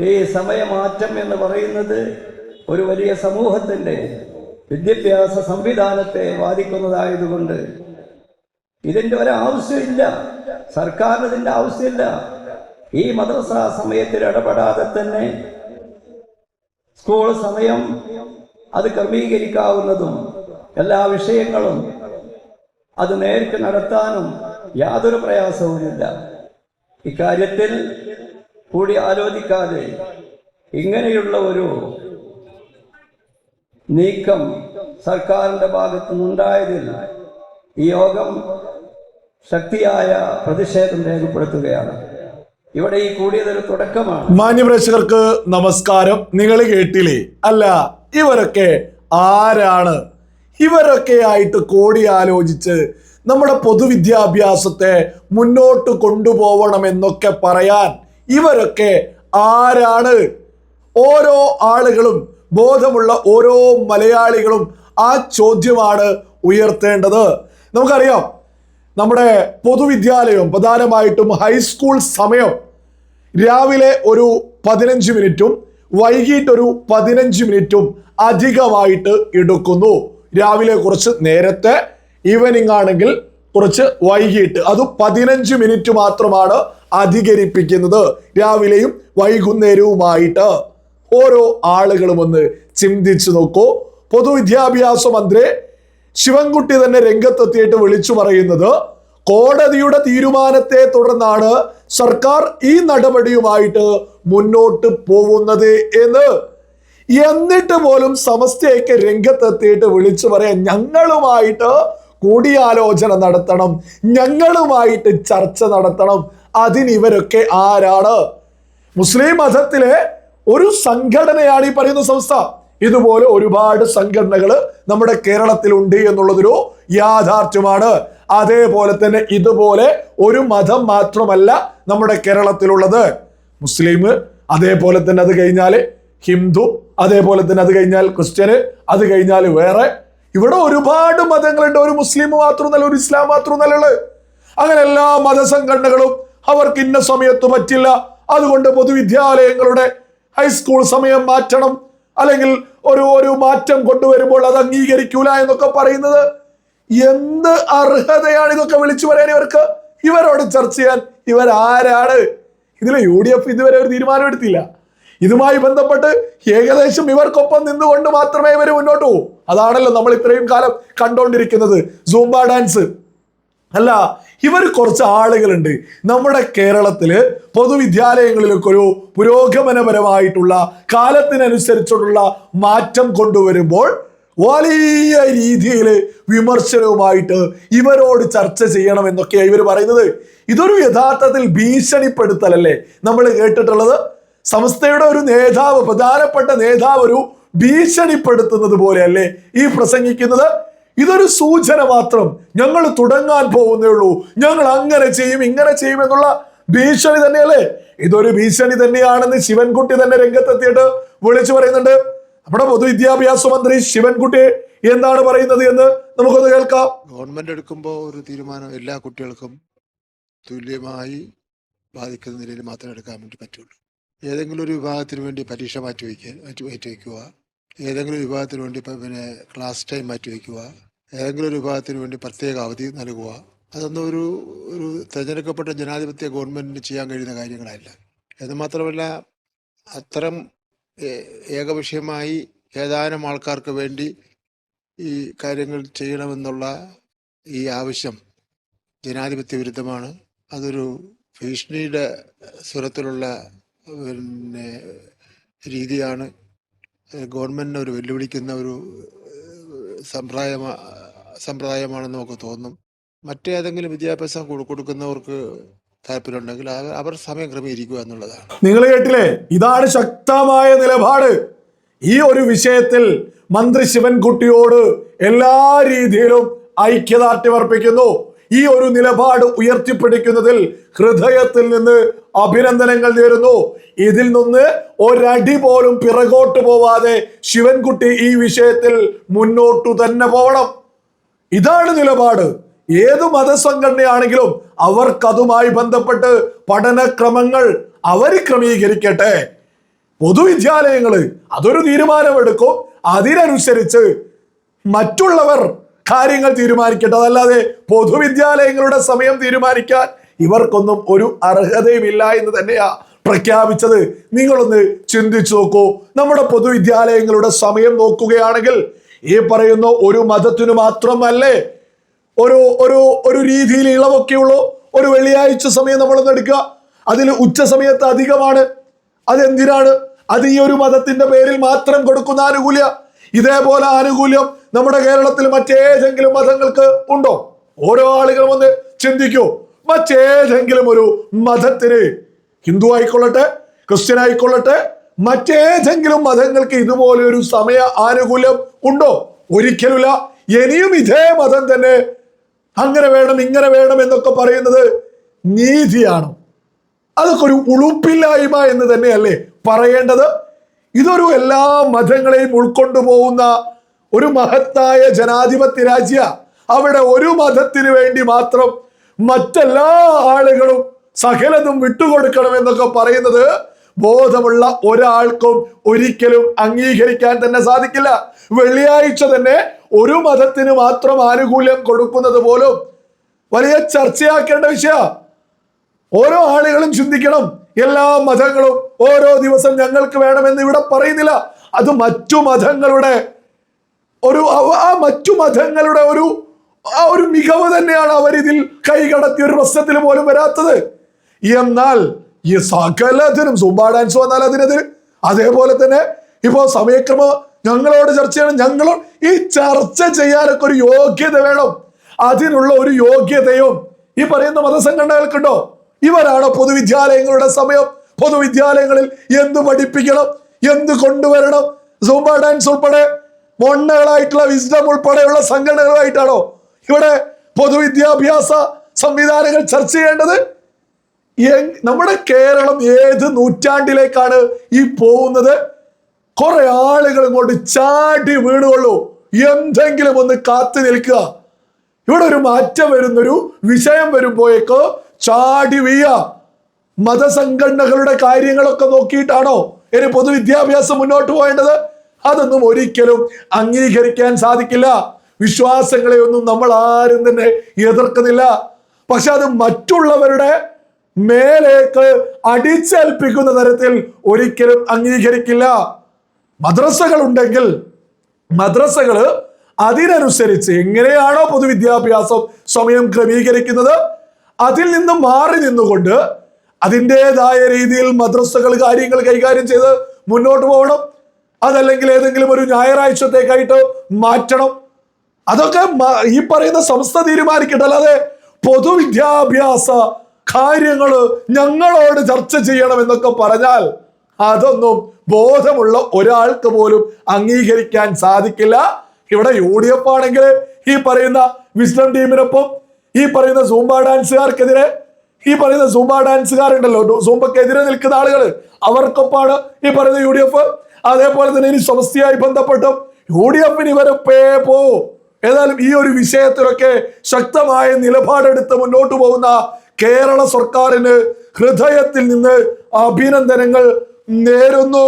ഈ സമയമാറ്റം എന്ന് പറയുന്നത് ഒരു വലിയ സമൂഹത്തിന്റെ വിദ്യാഭ്യാസ സംവിധാനത്തെ ബാധിക്കുന്നതായതുകൊണ്ട് ഇതിന്റെ ഒരാവശ്യമില്ല. സർക്കാരിന് ഇതിന്റെ ആവശ്യമില്ല. ഈ മദ്രസ സമയത്തിൽ ഇടപെടാതെ തന്നെ സ്കൂൾ സമയം അത് ക്രമീകരിക്കാവുന്നതും എല്ലാ വിഷയങ്ങളും അത് നേരിട്ട് നടത്താനും യാതൊരു പ്രയാസവുമില്ല. ഇക്കാര്യത്തിൽ കൂടി ആലോചിക്കാതെ ഇങ്ങനെയുള്ള ഒരു നീക്കം സർക്കാരിന്റെ ഭാഗത്തു നിന്നുണ്ടായതിൽ ഈ യോഗം ശക്തിയായ പ്രതിഷേധം രേഖപ്പെടുത്തുകയാണ്. ഇവിടെ ഈ കൂടിയതൊരു തുടക്കമാണ്. മാന്യപ്രേക്ഷകർക്ക് നമസ്കാരം. നിങ്ങൾ കേട്ടില്ലേ? അല്ല ഇവരൊക്കെ ആരാണ്? ഇവരൊക്കെ ആയിട്ട് കൂടിയാലോചിച്ച് നമ്മുടെ പൊതുവിദ്യാഭ്യാസത്തെ മുന്നോട്ട് കൊണ്ടുപോകണം എന്നൊക്കെ പറയാൻ ഇവരൊക്കെ ആരാണ്? ഓരോ ആളുകളും ബോധമുള്ള ഓരോ മലയാളികളും ആ ചോദ്യമാണ് ഉയർത്തേണ്ടത്. നമുക്കറിയാം നമ്മുടെ പൊതുവിദ്യാലയം പ്രധാനമായിട്ടും ഹൈസ്കൂൾ സമയം രാവിലെ ഒരു പതിനഞ്ച് മിനിറ്റും വൈകിട്ട് ഒരു പതിനഞ്ച് മിനിറ്റും അധികമായിട്ട് എടുക്കുന്നു. രാവിലെ കുറച്ച് നേരത്തെ ഈവനിങ് ആണെങ്കിൽ കുറച്ച് വൈകിട്ട്. അത് പതിനഞ്ച് മിനിറ്റ് മാത്രമാണ് അധികരിപ്പിക്കുന്നത് രാവിലെയും വൈകുന്നേരവുമായിട്ട്. ഓരോ ആളുകളും ഒന്ന് ചിന്തിച്ചു നോക്കൂ. പൊതുവിദ്യാഭ്യാസ മന്ത്രി ശിവൻകുട്ടി തന്നെ രംഗത്തെത്തിയിട്ട് വിളിച്ചു പറയുന്നത് കോടതിയുടെ തീരുമാനത്തെ തുടർന്നാണ് സർക്കാർ ഈ നടപടിയുമായിട്ട് മുന്നോട്ട് പോകുന്നത് എന്ന്. എന്നിട്ട് പോലും സമസ്തയൊക്കെ രംഗത്തെത്തിയിട്ട് വിളിച്ചു പറയാൻ ഞങ്ങളുമായിട്ട് കൂടിയാലോചന നടത്തണം ഞങ്ങളുമായിട്ട് ചർച്ച നടത്തണം. അതിനിവരൊക്കെ ആരാണ്? മുസ്ലിം മതത്തിലെ ഒരു സംഘടനയാണ് ഈ പറയുന്ന സംസ്ഥ. ഇതുപോലെ ഒരുപാട് സംഘടനകൾ നമ്മുടെ കേരളത്തിലുണ്ട് എന്നുള്ളതൊരു യാഥാർത്ഥ്യമാണ്. അതേപോലെ തന്നെ ഇതുപോലെ ഒരു മതം മാത്രമല്ല നമ്മുടെ കേരളത്തിലുള്ളത്. മുസ്ലിം അതേപോലെ തന്നെ അത് കഴിഞ്ഞാൽ ഹിന്ദു അതേപോലെ തന്നെ അത് കഴിഞ്ഞാൽ ക്രിസ്ത്യന് അത് കഴിഞ്ഞാൽ വേറെ. ഇവിടെ ഒരുപാട് മതങ്ങളുണ്ട്. ഒരു മുസ്ലിം മാത്രം നല്ല ഒരു ഇസ്ലാം മാത്രമല്ല ഉള്ളത്. അങ്ങനെ എല്ലാ മതസംഘടനകളും അവർക്ക് ഇന്ന സമയത്ത് പറ്റില്ല. അതുകൊണ്ട് പൊതുവിദ്യാലയങ്ങളുടെ ഹൈസ്കൂൾ സമയം മാറ്റണം. അല്ലെങ്കിൽ ഒരു ഒരു മാറ്റം കൊണ്ടുവരുമ്പോൾ അത് അംഗീകരിക്കൂല എന്നൊക്കെ പറയുന്നത് എന്ത് അർഹതയാണ് ഇതൊക്കെ വിളിച്ചു പറയാൻ ഇവർക്ക് ഇവരോട് ചർച്ച ചെയ്യാൻ ഇവരാരാണ്? ഇതിൽ യു ഡി എഫ് ഇതുവരെ ഒരു തീരുമാനം എടുത്തില്ല. ഇതുമായി ബന്ധപ്പെട്ട് ഏകദേശം ഇവർക്കൊപ്പം നിന്നുകൊണ്ട് മാത്രമേ ഇവർ മുന്നോട്ട് പോകൂ. അതാണല്ലോ നമ്മൾ ഇത്രയും കാലം കണ്ടുകൊണ്ടിരിക്കുന്നത് സൂംബ ഡാൻസ്. അല്ല ഇവർ കുറച്ച് ആളുകളുണ്ട്. നമ്മുടെ കേരളത്തിൽ പൊതുവിദ്യാലയങ്ങളിലൊക്കെ ഒരു പുരോഗമനപരമായിട്ടുള്ള കാലത്തിനനുസരിച്ചുള്ള മാറ്റം കൊണ്ടുവരുമ്പോൾ വലിയ രീതിയിൽ വിമർശനവുമായിട്ട് ഇവരോട് ചർച്ച ചെയ്യണം എന്നൊക്കെയാണ് ഇവർ പറയുന്നത്. ഇതൊരു യഥാർത്ഥത്തിൽ ഭീഷണിപ്പെടുത്തലല്ലേ? നമ്മൾ കേട്ടിട്ടുള്ളത്? സംസ്ഥയുടെ ഒരു നേതാവ് പ്രധാനപ്പെട്ട നേതാവ് ഒരു ഭീഷണിപ്പെടുത്തുന്നത് പോലെയല്ലേ ഈ പ്രസംഗിക്കുന്നത്? ഇതൊരു സൂചന മാത്രം. ഞങ്ങൾ തുടങ്ങാൻ പോകുന്നേ ഉള്ളൂ. ഞങ്ങൾ അങ്ങനെ ചെയ്യും ഇങ്ങനെ ചെയ്യും എന്നുള്ള ഭീഷണി തന്നെയല്ലേ? ഇതൊരു ഭീഷണി തന്നെയാണെന്ന് ശിവൻകുട്ടി തന്നെ രംഗത്തെത്തിയിട്ട് വിളിച്ചു പറയുന്നുണ്ട്. നമ്മുടെ പൊതുവിദ്യാഭ്യാസ മന്ത്രി ശിവൻകുട്ടി എന്താണ് പറയുന്നത് എന്ന് നമുക്കൊന്ന് കേൾക്കാം. ഗവൺമെന്റ് എടുക്കുമ്പോൾ ഒരു തീരുമാനം എല്ലാ കുട്ടികൾക്കും തുല്യമായി ബാധിക്കുന്ന നിലയിൽ മാത്രമേ എടുക്കാൻ വേണ്ടി പറ്റുള്ളൂ. ഏതെങ്കിലും ഒരു വിഭാഗത്തിന് വേണ്ടി പരീക്ഷ മാറ്റി വയ്ക്കുക മാറ്റി മാറ്റി വയ്ക്കുക. ഏതെങ്കിലും വിഭാഗത്തിന് വേണ്ടി പിന്നെ ക്ലാസ് ടൈം മാറ്റി വയ്ക്കുക. ഏതെങ്കിലും ഒരു വിഭാഗത്തിന് വേണ്ടി പ്രത്യേക അവധി നൽകുക. അതൊന്നും ഒരു ഒരു തിരഞ്ഞെടുക്കപ്പെട്ട ജനാധിപത്യ ഗവൺമെന്റിന് ചെയ്യാൻ കഴിയുന്ന കാര്യങ്ങളല്ല. എന്ന് മാത്രമല്ല അത്തരം ഏകപക്ഷീയമായി ഏതാനും ആൾക്കാർക്ക് വേണ്ടി ഈ കാര്യങ്ങൾ ചെയ്യണമെന്നുള്ള ഈ ആവശ്യം ജനാധിപത്യ വിരുദ്ധമാണ്. അതൊരു ഭീഷണിയുടെ സ്വരത്തിലുള്ള പിന്നെ രീതിയാണ്. ഗവൺമെന്റിനെ ഒരു വെല്ലുവിളിക്കുന്ന ഒരു സമ്പ്രദായമാ സമ്പ്രദായമാണെന്ന് നമുക്ക് തോന്നും. മറ്റേതെങ്കിലും വിദ്യാഭ്യാസം കൊടു- കൊടുക്കുന്നവർക്ക് താല്പര്യമുണ്ടെങ്കിൽ അവർ സമയം ക്രമീകരിക്കുക എന്നുള്ളതാണ്. നിങ്ങൾ കേട്ടില്ലേ? ഇതാണ് ശക്തമായ നിലപാട്. ഈ ഒരു വിഷയത്തിൽ മന്ത്രി ശിവൻകുട്ടിയോട് എല്ലാ രീതിയിലും ഐക്യദാർഢ്യം അർപ്പിക്കുന്നു ഈ ഒരു നിലപാട് ഉയർത്തിപ്പിടിക്കുന്നതിൽ ഹൃദയത്തിൽ നിന്ന് അഭിനന്ദനങ്ങൾ നേരുന്നു. ഇതിൽ നിന്ന് ഒരടി പോലും പിറകോട്ട് പോവാതെ ശിവൻകുട്ടി ഈ വിഷയത്തിൽ മുന്നോട്ടു തന്നെ പോകണം. ഇതാണ് നിലപാട്. ഏത് മതസംഘടനയാണെങ്കിലും അവർക്കതുമായി ബന്ധപ്പെട്ട് പഠനക്രമങ്ങൾ അവർ ക്രമീകരിക്കട്ടെ. പൊതുവിദ്യാലയങ്ങൾ അതൊരു തീരുമാനമെടുക്കും. അതിനനുസരിച്ച് മറ്റുള്ളവർ കാര്യങ്ങൾ തീരുമാനിക്കട്ടെ. അതല്ലാതെ പൊതുവിദ്യാലയങ്ങളുടെ സമയം തീരുമാനിക്കാൻ ഇവർക്കൊന്നും ഒരു അർഹതയുമില്ല എന്ന് തന്നെയാ പ്രഖ്യാപിച്ചത്. നിങ്ങളൊന്ന് ചിന്തിച്ചു നോക്കൂ. നമ്മുടെ പൊതുവിദ്യാലയങ്ങളുടെ സമയം നോക്കുകയാണെങ്കിൽ ഈ പറയുന്ന ഒരു മതത്തിനു മാത്രമല്ലേ ഒരു ഒരു ഒരു രീതിയിൽ ഇളവൊക്കെ ഉള്ളൂ ഒരു വെള്ളിയാഴ്ച സമയം നമ്മളൊന്ന് എടുക്കുക. അതിൽ ഉച്ച സമയത്ത് അധികമാണ്. അതെന്തിനാണ്? അത് ഈ ഒരു മതത്തിന്റെ പേരിൽ മാത്രം കൊടുക്കുന്ന ആനുകൂല്യ. ഇതേപോലെ ആനുകൂല്യം നമ്മുടെ കേരളത്തിൽ മറ്റേതെങ്കിലും മതങ്ങൾക്ക് ഉണ്ടോ? ഓരോ ആളുകളും ഒന്ന് ചിന്തിക്കൂ. മറ്റേതെങ്കിലും ഒരു മതത്തിന് ഹിന്ദു ആയിക്കൊള്ളട്ടെ ക്രിസ്ത്യൻ ആയിക്കൊള്ളട്ടെ മറ്റേതെങ്കിലും മതങ്ങൾക്ക് ഇതുപോലെ ഒരു സമയ ആനുകൂല്യം ഉണ്ടോ? ഒരിക്കലുമില്ല. ഇനിയും ഇതേ മതം തന്നെ അങ്ങനെ വേണം ഇങ്ങനെ വേണം എന്നൊക്കെ പറയുന്നത് നീതിയാണ്. അതൊക്കെ ഒരു ഉളുപ്പില്ലായ്മ എന്ന് തന്നെയല്ലേ പറയേണ്ടത്? ഇതൊരു എല്ലാ മതങ്ങളെയും ഉൾക്കൊണ്ടു പോകുന്ന ഒരു മഹത്തായ ജനാധിപത്യ രാജ്യ. അവിടെ ഒരു മതത്തിന് വേണ്ടി മാത്രം മറ്റെല്ലാ ആളുകളും സകലതും വിട്ടുകൊടുക്കണം എന്നൊക്കെ പറയുന്നത് ബോധമുള്ള ഒരാൾക്കും ഒരിക്കലും അംഗീകരിക്കാൻ തന്നെ സാധിക്കില്ല. വെള്ളിയാഴ്ച തന്നെ ഒരു മതത്തിന് മാത്രം ആനുകൂല്യം കൊടുക്കുന്നത് പോലും വലിയ ചർച്ചയാക്കേണ്ട വിഷയ ഓരോ ആളുകളും ചിന്തിക്കണം. എല്ലാ മതങ്ങളും ഓരോ ദിവസം ഞങ്ങൾക്ക് വേണമെന്ന് ഇവിടെ പറയുന്നില്ല. അത് മറ്റു മതങ്ങളുടെ ഒരു ആ മറ്റു മതങ്ങളുടെ ഒരു ആ ഒരു മികവ് തന്നെയാണ് അവരിതിൽ കൈകടത്തിയ ഒരു പ്രശ്നത്തിൽ പോലും വരാത്തത്. എന്നാൽ ഈ സകലത്തിനും സുബാ ഡാൻസ് വന്നാൽ അതിനെതിരെ അതേപോലെ തന്നെ ഇപ്പോ സമയക്രമ ഞങ്ങളോട് ചർച്ച ചെയ്യണം. ഞങ്ങളോട് ഈ ചർച്ച ചെയ്യാനൊക്കെ ഒരു യോഗ്യത വേണം. അതിനുള്ള ഒരു യോഗ്യതയും ഈ പറയുന്ന മതസംഘടനകൾക്കുണ്ടോ? ഇവരാണ് പൊതുവിദ്യാലയങ്ങളുടെ സമയം. പൊതുവിദ്യാലയങ്ങളിൽ എന്ത് പഠിപ്പിക്കണം? എന്ത് കൊണ്ടുവരണം? സൂംബ ഡാൻസ് ഉൾപ്പെടെ മൊണ്ണകളായിട്ടുള്ള വിസ്ഡം ഉൾപ്പെടെയുള്ള സംഘടനകളായിട്ടാണോ ഇവിടെ പൊതുവിദ്യാഭ്യാസ സംവിധാനങ്ങൾ ചർച്ച ചെയ്യേണ്ടത്? നമ്മുടെ കേരളം ഏത് നൂറ്റാണ്ടിലേക്കാണ് ഈ പോകുന്നത്? കുറെ ആളുകൾ ഇങ്ങോട്ട് ചാടി വീണുകൊള്ളൂ. എന്തെങ്കിലും ഒന്ന് കാത്തു നിൽക്കുക. ഇവിടെ ഒരു മാറ്റം വരുന്നൊരു വിഷയം വരുമ്പോഴേക്കോ ചാടി വീയ മതസംഘടനകളുടെ കാര്യങ്ങളൊക്കെ നോക്കിയിട്ടാണോ ഇനി പൊതുവിദ്യാഭ്യാസം മുന്നോട്ട് പോകേണ്ടത്? അതൊന്നും ഒരിക്കലും അംഗീകരിക്കാൻ സാധിക്കില്ല. വിശ്വാസങ്ങളെ ഒന്നും നമ്മൾ ആരും തന്നെ എതിർക്കുന്നില്ല. പക്ഷെ അത് മറ്റുള്ളവരുടെ മേലേക്ക് അടിച്ചേൽപ്പിക്കുന്ന തരത്തിൽ ഒരിക്കലും അംഗീകരിക്കില്ല. മദ്രസകൾ ഉണ്ടെങ്കിൽ മദ്രസകൾ അതിനനുസരിച്ച് എങ്ങനെയാണോ പൊതുവിദ്യാഭ്യാസം സമയം ക്രമീകരിക്കുന്നത്? അതിൽ നിന്ന് മാറി നിന്നുകൊണ്ട് അതിന്റെതായ രീതിയിൽ മദ്രസകൾ കാര്യങ്ങൾ കൈകാര്യം ചെയ്ത് മുന്നോട്ട് പോകണം. അതല്ലെങ്കിൽ ഏതെങ്കിലും ഒരു ഞായറാഴ്ചത്തേക്കായിട്ട് മാറ്റണം. അതൊക്കെ ഈ പറയുന്ന സംസ്ഥ തീരുമാനിക്കട്ടെ. അല്ലാതെ പൊതുവിദ്യാഭ്യാസ കാര്യങ്ങൾ ഞങ്ങളോട് ചർച്ച ചെയ്യണം എന്നൊക്കെ പറഞ്ഞാൽ അതൊന്നും ബോധമുള്ള ഒരാൾക്ക് പോലും അംഗീകരിക്കാൻ സാധിക്കില്ല. ഇവിടെ യു ഡി എഫ് ആണെങ്കിൽ ഈ പറയുന്ന വിസ്ഡം ടീമിനൊപ്പം ഈ പറയുന്ന സൂംബ ഡാൻസുകാർക്കെതിരെ ഈ പറയുന്ന സൂംബ ഡാൻസുകാരുണ്ടല്ലോ സൂംബക്കെതിരെ നിൽക്കുന്ന ആളുകൾ അവർക്കൊപ്പമാണ് ഈ പറയുന്ന യു ഡി എഫ്. അതേപോലെ തന്നെ ഇനി സമസ്തയായി ബന്ധപ്പെട്ടും യു ഡി എഫിന് ഇവരൊപ്പേ പേ. ഏതായാലും ഈ ഒരു വിഷയത്തിലൊക്കെ ശക്തമായ നിലപാടെടുത്ത് മുന്നോട്ട് പോകുന്ന കേരള സർക്കാരിന് ഹൃദയത്തിൽ നിന്ന് അഭിനന്ദനങ്ങൾ നേരുന്നു.